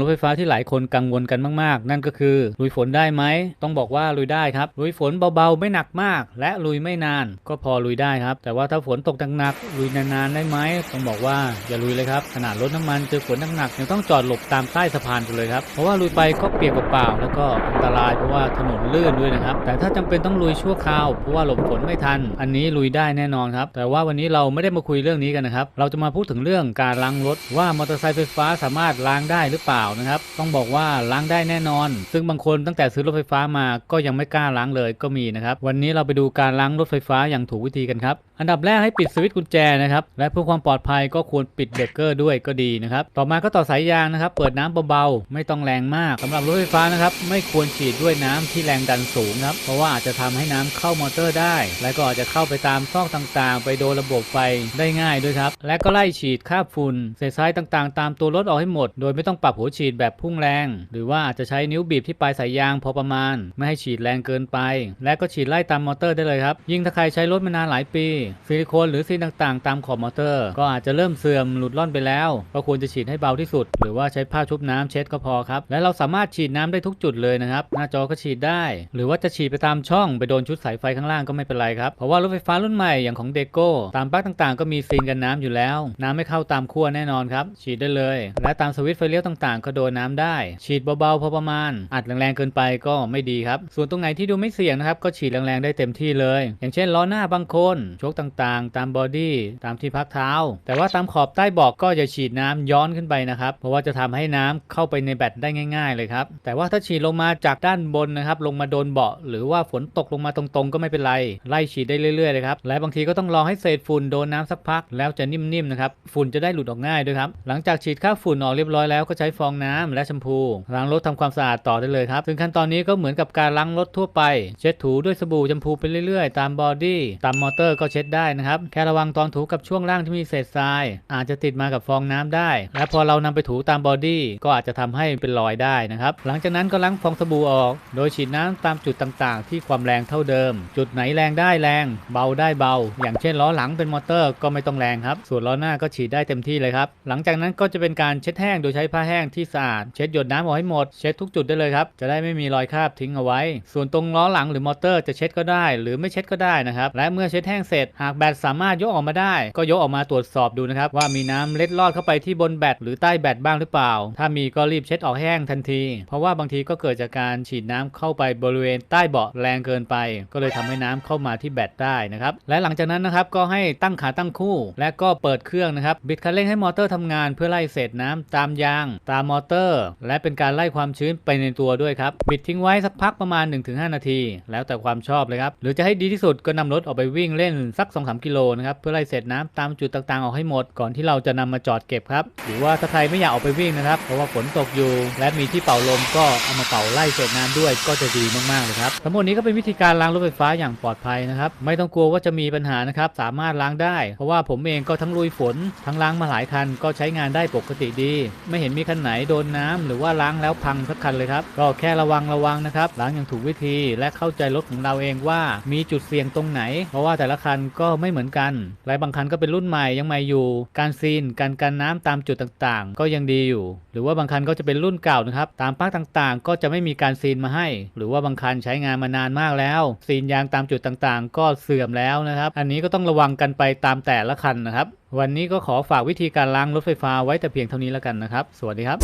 รถไฟฟ้าที่หลายคนกังวลกันมาก ๆ นั่นก็คือลุยฝนได้ไหม ต้องบอกว่าลุยได้ครับ ลุยฝนเบา ๆ ไม่หนักมาก และลุยไม่นาน ก็พอลุยได้ครับ แต่ว่าถ้าฝนตกหนักๆลุยนานๆได้ไหมต้องบอกว่าอย่าลุยเลยครับขนาดรถน้ำมันเจอฝนหนักๆยังต้องจอดหลบตามใต้สะพานกันเลยครับเพราะว่าลุยไปก็เปียกเปล่าๆแล้วก็อันตรายเพราะว่าถนนลื่นด้วยนะครับ แต่ถ้าจำเป็นต้องลุยชั่วคราวเพราะว่าหลบฝนไม่ทัน อันนี้ลุยได้แน่นอนครับแต่ว่าวันนี้เราไม่ได้มาคุยเรื่องนี้กันนะครับเราจะมาพูดถึงเรื่องการล้างรถว่ามอเตอร์ไซค์ไฟฟ้าสามารถล้างได้หรือเปล่านะครับ ต้องบอกว่าล้างได้แน่นอน ซึ่งบางคนตั้งแต่ซื้อรถไฟฟ้ามาก็ยังไม่กล้าล้างเลยก็มีนะครับ วันนี้เราไปดูการล้างรถไฟฟ้าอย่างถูกวิธีกันครับ อันดับแรกให้ปิดสวิตช์กุญแจนะครับ และเพื่อความปลอดภัยก็ควรปิดเบรกเกอร์ด้วยก็ดีนะครับ ต่อมาก็ต่อสายยางนะครับ เปิดน้ำเบาๆ ไม่ต้องแรงมากสำหรับรถไฟฟ้านะครับ ไม่ควรฉีดด้วยน้ำที่แรงดันสูงครับ เพราะว่าอาจจะทำให้น้ำเข้ามอเตอร์ได้ และก็อาจจะเข้าไปตามซอกต่างๆ ไปโดนระบบไฟได้ง่ายด้วยครับ และก็ไล่ฉีดคราบฝุ่นเศษทรายต่างๆ ตามตัวรถออกให้หมด โดยไม่ต้องปรับหัวฉีดแบบพุ่งแรง หรือว่าอาจจะใช้นิ้วบีบที่ปลายสายยางพอประมาณ ไม่ให้ฉีดแรงเกินไป และก็ฉีดไล่ตามมอเตอร์ได้เลยครับ ยิ่งถ้าใครใช้รถมานานหลายปี ซิลิโคนหรือซีนต่างๆ ตามขอบมอเตอร์ ก็อาจจะเริ่มเสื่อมหลุดล่อนไปแล้ว ก็ควรจะฉีดให้เบาที่สุด หรือว่าใช้ผ้าชุบน้ำเช็ดก็พอครับ และเราสามารถฉีดน้ำได้ทุกจุดเลยนะครับ หน้าจอก็ฉีดได้ หรือว่าจะฉีดไปตามช่องไปโดนชุดสายไฟข้างล่างก็ไม่เป็นไรครับ เพราะว่ารถไฟฟ้ารุ่นใหม่อย่างของเดโก้ตามปลั๊กต่างๆ ก็มีซีนกันน้ำอยู่แล้ว น้ำไม่เข้าตามขั้วแน่นอนครับ ฉีดได้เลย และตามสวิตช์ไฟเลี้ยวต่างก็โดนน้ำได้ ฉีดเบาๆพอประมาณ อัดแรงๆเกินไปก็ไม่ดีครับ ส่วนตรงไหนที่ดูไม่เสี่ยงนะครับก็ฉีดแรงๆได้เต็มที่เลย อย่างเช่นล้อหน้าบางคนโชคต่างๆ ตามบอดี้ตามที่พักเท้า แต่ว่าตามขอบใต้เบอกก็อย่าฉีดน้ำย้อนขึ้นไปนะครับเพราะว่าจะทำให้น้ำเข้าไปในแบตได้ง่าย ๆ เลยครับแต่ว่าถ้าฉีดลงมาจากด้านบนนะครับลงมาโดนเบาะหรือว่าฝนตกลงมาตรงๆ ก็ไม่เป็นไรไล่ฉีดได้เรื่อยๆเลยครับและบางทีก็ต้องรอให้เศษฝุ่นโดนน้ำสักพัก แล้วจะนิ่มๆนะครับฝุ่นจะได้หลุดออกง่ายด้วยครับหลังจากฉีดค่าฝุ่นออกเรียบร้อยแล้วก็ใช้ฟองน้ำและแชมพูล้างรถทำความสะอาดต่อได้เลยครับซึ่งขั้นตอนนี้ก็เหมือนกับการล้างรถทั่วไป เช็ดถูด้วยสบู่แชมพูไปเรื่อยๆ ตามบอดี้ตามมอเตอร์ก็เช็ดได้นะครับแค่ระวังตอนถูกับช่วงล่างที่มีเศษทราย อาจจะติดมากับฟองน้ำได้ และพอเรานำไปถูตามบอดี้ก็อาจจะทำให้เป็นรอยได้นะครับหลังจากนั้นก็ล้างฟองสบู่ออก โดยฉีดน้ำตามจุดต่างๆ ที่ความแรงเท่าเดิม จุดไหนแรงได้แรง เบาได้เบา อย่างเช่นล้อหลังเป็นมอเตอร์ก็ไม่ต้องแรงครับส่วนล้อหน้าก็ฉีดได้เต็มที่เลยครับหลังจากนั้นก็จะเป็นการเช็ดแห้งโดยใช้ผ้าแห้งที่สะอาด เช็ดหยดน้ำออกให้หมด เช็ดทุกจุดได้เลยครับ จะได้ไม่มีรอยคราบทิ้งเอาไว้ ส่วนตรงล้อหลังหรือมอเตอร์จะเช็ดก็ได้ หรือไม่เช็ดก็ได้นะครับ และเมื่อเช็ดแห้งเสร็จ หากแบตสามารถยกออกมาได้ ก็ยกออกมาตรวจสอบดูนะครับว่ามีน้ำเล็ดลอดเข้าไปที่บนแบตหรือใต้แบตบ้างหรือเปล่า ถ้ามีก็รีบเช็ดออกแห้งทันที เพราะว่าบางทีก็เกิดจากการฉีดน้ำเข้าไปบริเวณใต้เบาะแรงเกินไป ก็เลยทำให้น้ำเข้ามาที่แบตได้นะครับ และหลังจากนั้นนะครับก็ให้ตั้งขาตั้งคู่ และก็เปิดเครื่องนะครับบิดคันเร่งให้มอเตอร์ทำงานเพื่อไล่เศษน้ำตามยาง ตามมอเตอร์ และเป็นการไล่ความชื้นไปในตัวด้วยครับบิดทิ้งไว้สักพักประมาณ 1-5 นาที แล้วแต่ความชอบเลยครับหรือจะให้ดีที่สุดก็นำรถออกไปวิ่งเล่นสัก 2-3 กิโลนะครับเพื่อไล่เศษน้ำตามจุดต่างๆออกให้หมด ก่อนที่เราจะนำมาจอดเก็บครับหรือว่าถ้าใครไม่อยากออกไปวิ่งนะครับเพราะว่าฝนตกอยู่ และมีที่เป่าลมก็เอามาเป่าไล่เศษน้ำด้วยก็จะดีมากๆเลยครับทั้งหมดนี้ก็เป็นวิธีการล้างรถไฟฟ้าอย่างปลอดภัยนะครับไม่ต้องกลัวว่าจะมีปัญหานะครับสามารถล้างได้ เพราะว่าผมเองก็ทั้งลุยฝนทั้งล้างมาหลายคันก็ใช้งานได้ปกติดี ไม่เห็นมีคันไหนโดนน้ำหรือว่าล้างแล้วพังสักคันเลยครับก็แค่ระวังระวังนะครับล้างอย่างถูกวิธีและเข้าใจรถของเราเองว่ามีจุดเสี่ยงตรงไหน เพราะว่าแต่ละคันก็ไม่เหมือนกันและบางคันก็เป็นรุ่นใหม่ยังใหม่อยู่ การซีนการกันน้ำตามจุดต่างๆ ก็ยังดีอยู่ หรือว่าบางคันก็จะเป็นรุ่นเก่านะครับตามปักต่างๆ ก็จะไม่มีการซีนมาให้ หรือว่าบางคันใช้งานมานานมากแล้ว ซีนยางตามจุดต่างๆ ก็เสื่อมแล้วนะครับ อันนี้ก็ต้องระวังกันไปตามแต่ละคันนะครับ วันนี้ก็ขอฝากวิธีการล้างรถไฟฟ้าไว้แต่เพียงเท่านี้แล้วกันนะครับ สวัสดีครับ